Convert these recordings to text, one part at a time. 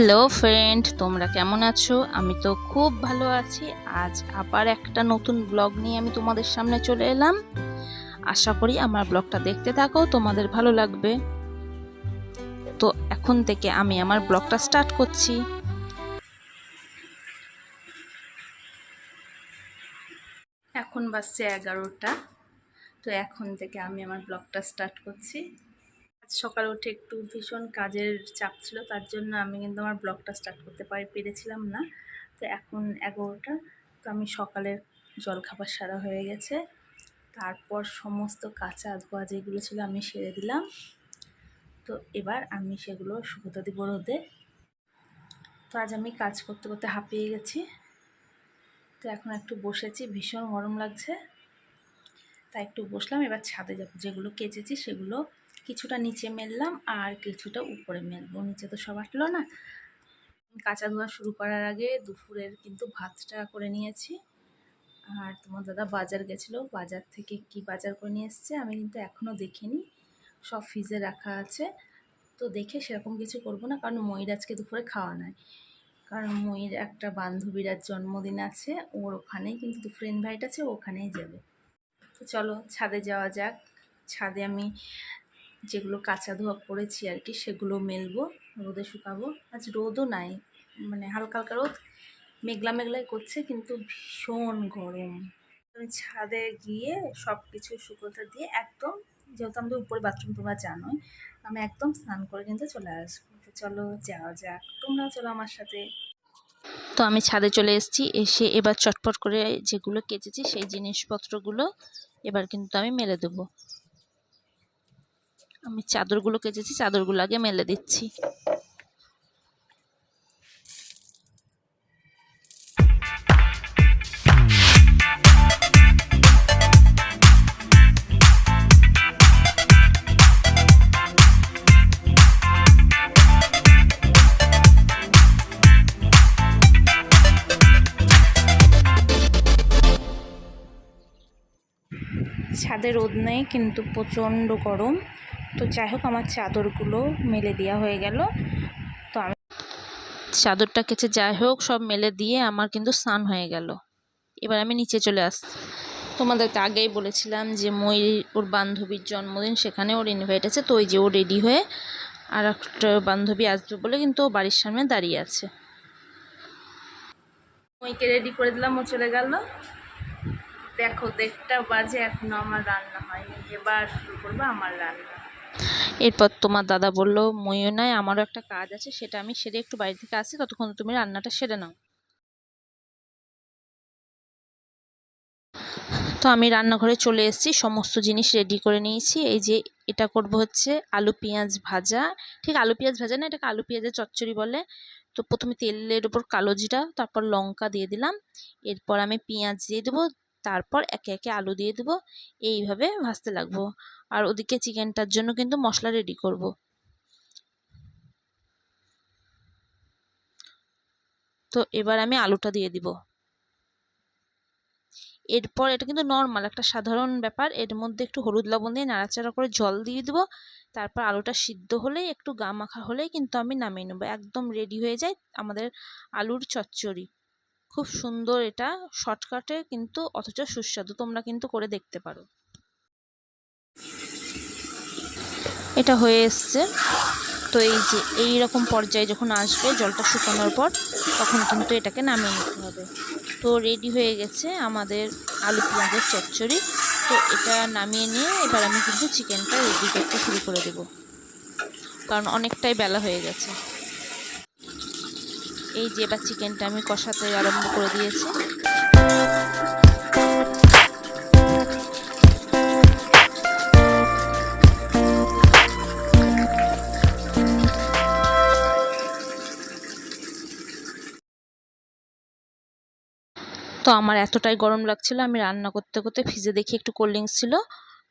Hello friend তোমরা কেমন আছো? আমি তো খুব ভালো আছি। আজ আবার একটা নতুন ব্লগ নিয়ে আমি তোমাদের সামনে চলে এলাম। আশা করি আমার ব্লগটা দেখতে থাকো, তোমাদের ভালো লাগবে। তো এখন থেকে আমি আমার ব্লগটা স্টার্ট করছি। এখন বাজছে এগারোটা। তো এখন থেকে আমি আমার ব্লগটা স্টার্ট করছি। সকালে উঠে একটু ভীষণ কাজের চাপ ছিল, তার জন্য আমি কিন্তু আমার ব্লগটা স্টার্ট করতে পারি, পেরেছিলাম না। তো এখন এগারোটা, তো আমি সকালের জলখাবার সারা হয়ে গেছে। তারপর সমস্ত কাঁচা ধোয়া যেগুলো ছিল আমি সেরে দিলাম। তো এবার আমি সেগুলো শুকোতে দিব রোদে। তো আজ আমি কাজ করতে করতে হাঁপিয়ে গেছি। তো এখন একটু বসেছি, ভীষণ গরম লাগছে। তাই একটু বসলাম, এবার ছাদে যাব। যেগুলো কেচেছি সেগুলো কিছুটা নিচে মেললাম আর কিছুটা উপরে মেলবো। নিচে তো সব আসলো না। কাঁচা ধোয়া শুরু করার আগে দুপুরের কিন্তু ভাতটা করে নিয়েছি। আর তোমার দাদা বাজার গেছিল। বাজার থেকে কি বাজার করে নিয়ে এসছে আমি কিন্তু এখনও দেখিনি। সব ফ্রিজে রাখা আছে। তো দেখে সেরকম কিছু করব না কারণ ময়ূর আজকে দুপুরে খাওয়া নাই। কারণ ময়ূর একটা বান্ধবীর আজ জন্মদিন আছে। ওর ওখানেই কিন্তু দুপুরে ইনভাইট আছে ওখানেই যাবে। তো চলো ছাদে যাওয়া যাক। ছাদে আমি যেগুলো কাঁচা ধোয়া পড়েছি আর কি, সেগুলো মেলবো, রোদে শুকাবো। আজ রোদও নাই মানে হালকা হালকা রোদ, মেঘলা মেঘলাই করছে, কিন্তু ভীষণ গরম। আমি ছাদে গিয়ে সব কিছু শুকোতে দিয়ে একদম, যেহেতু আমাদের উপরে বাথরুম তোমরা জানোই, আমি একদম স্নান করে কিন্তু চলে আসব। তো চলো যাওয়া যাক তোমরাও চলো আমার সাথে। তো আমি ছাদে চলে এসেছি, এসে এবার চটপট করে যেগুলো কেচেছি সেই জিনিসপত্রগুলো এবার কিন্তু আমি মেলে দেবো। আমি চাদরগুলো কেচেছি চাদরগুলো আগে মেলে দিচ্ছি। ছাদে রোদ নেই কিন্তু প্রচণ্ড গরম। তো যাই হোক, আমার চাদরগুলো মেলে দেওয়া হয়ে গেল। তো আমি চাদরটা কেচে যাই হোক, সব মেলে দিয়ে আমার কিন্তু স্নান হয়ে গেল। এবার আমি নিচে চলে আসছি তোমাদেরকে আগেই বলেছিলাম যে মই, ওর বান্ধবীর জন্মদিন, সেখানে ওর ইনভাইট আছে। তো ওই যে ও রেডি হয়ে আর একটা বান্ধবী আসবে বলে কিন্তু ও বাড়ির সামনে দাঁড়িয়ে আছে। মইকে রেডি করে দিলাম, ও চলে গেল। দেখো, দেড়টা বাজে এখনও আমার রান্না হয়নি। এবার শুরু করব আমার রান্না। এরপর তোমার দাদা বলল ময়ও নাই, আমারও একটা কাজ আছে, সেটা আমি সেরে একটু বাড়ি থেকে আসি, ততক্ষণ তুমি রান্নাটা সেরে নাও। তো আমি রান্নাঘরে চলে এসেছি, সমস্ত জিনিস রেডি করে নিয়েছি। এই যে এটা করব হচ্ছে আলু পেঁয়াজ ভাজা। ঠিক আলু পেঁয়াজ ভাজা না, এটাকে আলু পেঁয়াজের চচ্চড়ি বলে। তো প্রথমে তেলের উপর কালো জিরা, তারপর লঙ্কা দিয়ে দিলাম। এরপর আমি পেঁয়াজ দিয়ে দেবো তারপর একে একে আলু দিয়ে দেবো। এইভাবে ভাজতে লাগবো। আর ওদিকে চিকেনটার জন্য কিন্তু মশলা রেডি করব। তো এবার আমি আলুটা দিয়ে দিব। এরপর এটা কিন্তু নর্মাল একটা সাধারণ ব্যাপার। এর মধ্যে একটু হলুদ লবণ দিয়ে নাড়াচাড়া করে জল দিয়ে দেবো। তারপর আলুটা সিদ্ধ হলেই একটু গা মাখা হলেই কিন্তু আমি নামিয়ে নেব। একদম রেডি হয়ে যায় আমাদের আলুর চচ্চড়ি। খুব সুন্দর এটা। শর্টকাটে কিন্তু অথচ সুস্বাদু। তোমরা কিন্তু করে দেখতে পারো। এটা হয়ে এসছে। তো এই যে, এই রকম পর্যায়ে যখন আসবে জলটা শুকানোর পর, তখন কিন্তু এটাকে নামিয়ে নিতে হবে। তো রেডি হয়ে গেছে আমাদের আলু পেঁয়াজের চচ্চড়ি। তো এটা নামিয়ে নিয়ে এবার আমি কিন্তু চিকেনটা রেডি করতে শুরু করে দেব। কারণ অনেকটাই বেলা হয়ে গেছে। এই যে এবার চিকেনটা আমি কষাতে আরম্ভ করে দিয়েছি। তো আমার এতটাই গরম লাগছিল, আমি রান্না করতে করতে ফ্রিজে দেখি একটু কোল্ড ড্রিঙ্কস ছিল,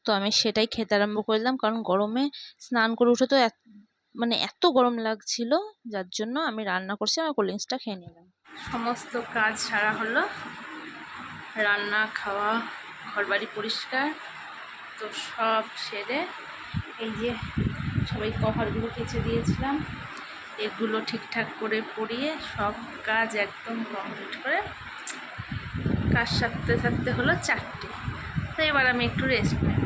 তো আমি সেটাই খেতে আরম্ভ করলাম, কারণ গরমে স্নান করে উঠে তো মানে এত গরম লাগছিল, যার জন্য আমি রান্না করছি, আমার কোল্ড ড্রিঙ্কসটা খেয়ে নিলাম। সমস্ত কাজ সারা হলো। রান্না, খাওয়া, ঘরবাড়ি পরিষ্কার, তো সব সেরে এই যে সবাই কভারগুলো কেচে দিয়েছিলাম, এগুলো ঠিকঠাক করে পরিয়ে সব কাজ একদম কমপ্লিট করে কাজ সারতে সারতে হলো চারটে। তো এবার আমি একটু রেস্ট নেব।